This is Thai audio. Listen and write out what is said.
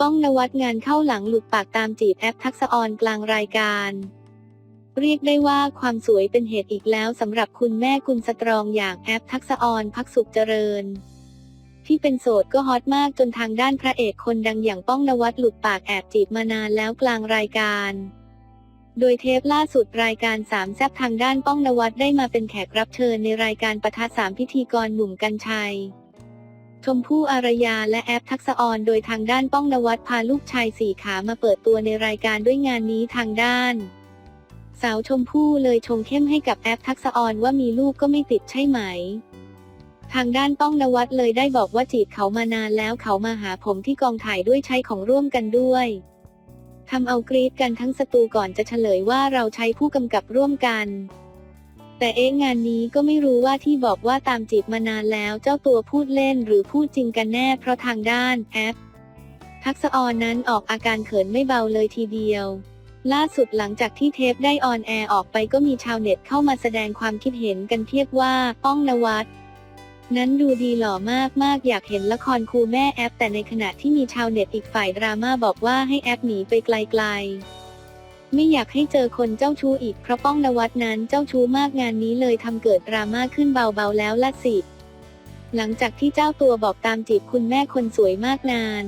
ป้องนวัดงานเข้าหลังหลุดปากตามจีบแอปทักษะออนกลางรายการ เรียกได้ว่าความสวยเป็นเหตุอีกแล้วสำหรับคุณแม่กุลสตรองอย่างแอปทักษะออนพักสุขเจริญ ที่เป็นโสดก็ฮอตมากจนทางด้านพระเอกคนดังอย่างป้องนวัดหลุดปากแอบจีบมานานแล้วกลางรายการ โดยเทปล่าสุดรายการสามแซบทางด้านป้องนวัดได้มาเป็นแขกรับเชิญในรายการประทะสามพิธีกรหนุ่มกัญชัย ชมพู่อารยาและแอปทักษะออนโดยทางด้านป้องนวัดพาลูกชายสี่ขามาเปิดตัวในรายการด้วยงานนี้ทางด้าน สาวชมพู่เลยชงเข้มให้กับแอปทักษะออนว่ามีลูกก็ไม่ติดใช่ไหม ทางด้านป้องนวัดเลยได้บอกว่าจีบเขามานานแล้วเขามาหาผมที่กองถ่ายด้วยใช้ของร่วมกันด้วยทำเอากรี๊ดกันทั้งสตูก่อนจะเฉลยว่าเราใช้ผู้กำกับร่วมกัน แต่เอ๊ะงานนี้ก็ไม่รู้ว่าที่บอกว่าตามจีบมานานแล้วเจ้าตัวพูดเล่นหรือพูดจริงกันแน่เพราะทางด้านแอปทักษออนนั้นออกอาการเขินไม่เบาเลยทีเดียว ล่าสุดหลังจากที่เทปได้ออนแอร์ออกไปก็มีชาวเน็ตเข้ามาแสดงความคิดเห็นกันเพียบว่าป้องนวัดนั้นดูดีหล่อมากมากอยากเห็นละครครูแม่แอปแต่ในขณะที่มีชาวเน็ตอีกฝ่ายดราม่าบอกว่าให้แอปหนีไปไกลๆ ไม่อยากให้เจอคนเจ้าชู้อีกเพราะป้องนวัดนั้นเจ้าชู้มากงานนี้เลยทำเกิดดราม่าขึ้นเบาๆแล้วละสิ หลังจากที่เจ้าตัวบอกตามจีบคุณแม่คนสวยมากนาน